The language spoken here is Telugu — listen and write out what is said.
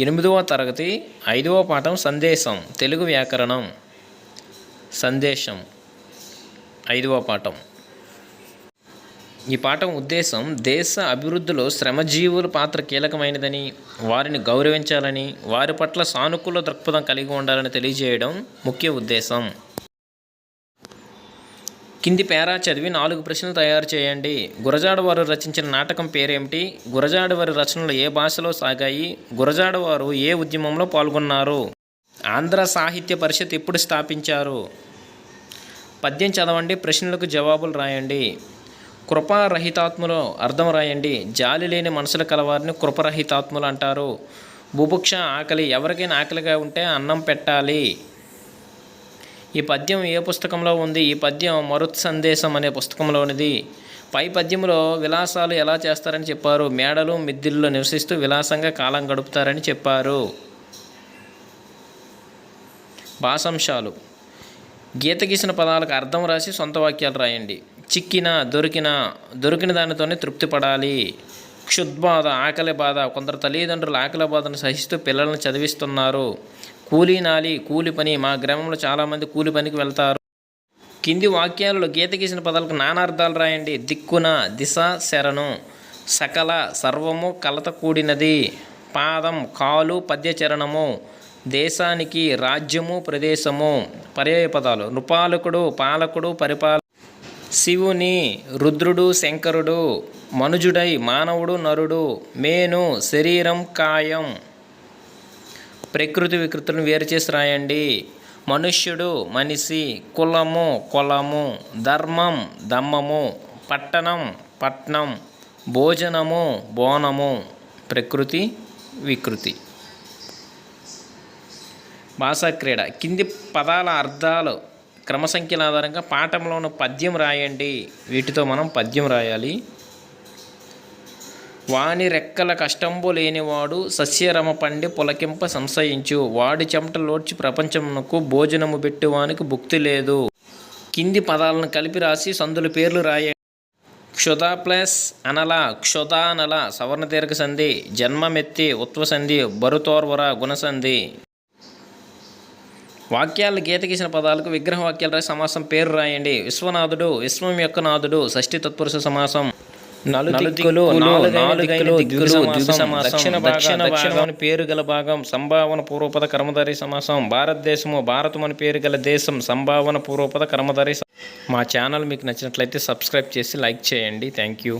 ఎనిమిదవ తరగతి ఐదవ పాఠం సందేశం తెలుగు వ్యాకరణం. సందేశం ఐదవ పాఠం. ఈ పాఠం ఉద్దేశం దేశ అభివృద్ధిలో శ్రమజీవుల పాత్ర కీలకమైనదని వారిని గౌరవించాలని వారి పట్ల సానుకూల దృక్పథం కలిగి ఉండాలని తెలియజేయడం ముఖ్య ఉద్దేశం. కింది పేరా చదివి నాలుగు ప్రశ్నలు తయారు చేయండి. గురజాడవారు రచించిన నాటకం పేరేమిటి? గురజాడవారి రచనలు ఏ భాషలో సాగాయి? గురజాడవారు ఏ ఉద్యమంలో పాల్గొన్నారు? ఆంధ్ర సాహిత్య పరిషత్ ఎప్పుడు స్థాపించారు? పద్యం చదవండి ప్రశ్నలకు జవాబులు రాయండి. కృపారహితాత్ములు అర్థం రాయండి. జాలి లేని మనసులు కలవారిని కృపరహితాత్ములు అంటారు. బుభుక్ష ఆకలి ఎవరికైనా ఆకలిగా ఉంటే అన్నం పెట్టాలి. ఈ పద్యం ఏ పుస్తకంలో ఉంది? ఈ పద్యం మరుత్ సందేశం అనే పుస్తకంలోనిది. పై పద్యంలో విలాసాలు ఎలా చేస్తారని చెప్పారు. మేడలు మిద్దిల్లో నివసిస్తూ విలాసంగా కాలం గడుపుతారని చెప్పారు. భాషాంశాలు. గీత గీసిన పదాలకు అర్థం రాసి సొంత వాక్యాలు రాయండి. చిక్కిన దొరికిన దొరికిన దానితోనే తృప్తి పడాలి. క్షుద్బాధ ఆకలి బాధ కొందరు తల్లిదండ్రులు ఆకలి బాధను సహిస్తూ పిల్లలను చదివిస్తున్నారు. కూలీ నాలి కూలి పని. మా గ్రామంలో చాలామంది కూలి పనికి వెళ్తారు. కింది వాక్యాలలో గీత గీసిన పదాలకు నానార్థాలు రాయండి. దిక్కున దిశ శరణు సకల సర్వము కలత కూడినది. పాదం కాలు పద్యచరణము దేశానికి రాజ్యము ప్రదేశము. పర్యాయ పదాలు. నృపాలకుడు పాలకుడు పరిపాల శివుని రుద్రుడు శంకరుడు మనుజుడై మానవుడు నరుడు మేను శరీరం కాయం. ప్రకృతి వికృతులను వేరు చేసి రాయండి. మనుష్యుడు మనిషి కులము కులము ధర్మం దమ్మము పట్టణం పట్నం భోజనము బోనము ప్రకృతి వికృతి. భాషా క్రీడ కింది పదాల అర్థాలు క్రమసంఖ్యల ఆధారంగా పాఠంలో ఉన్న పద్యం రాయండి. వీటితో మనం పద్యం రాయాలి. వాని రెక్కల కష్టంబు లేనివాడు సస్యరమ పండి పులకింప సంశయించు. వాడి చెమటలోడ్చి ప్రపంచమునకు భోజనము పెట్టువానికి భుక్తి లేదు. కింది పదాలను కలిపి రాసి సందుల పేర్లు రాయండి క్షుధ ప్లస్ అనల క్షుధానల సవర్ణ దీర్ఘ సంధి జన్మమెత్తి ఉత్వసంధి బరుతోర్వర గుణసంధి వాక్యాలు గీతగీసిన పదాలకు విగ్రహ వాక్యాలు రాసి సమాసం పేరు రాయండి. విశ్వనాథుడు విశ్వం యొక్క నాథుడు షష్ఠి తత్పురుష సమాసం. నలుదిక్కులు దక్షిణ దక్షిణ భాగం పేరు గల భాగం సంభావన పూర్వపద కర్మధారి సమాసం భారతదేశము భారతం అని పేరు గల దేశం సంభావన పూర్వపద కర్మధారి మా ఛానల్ మీకు నచ్చినట్లయితే సబ్స్క్రైబ్ చేసి లైక్ చేయండి. Thank you.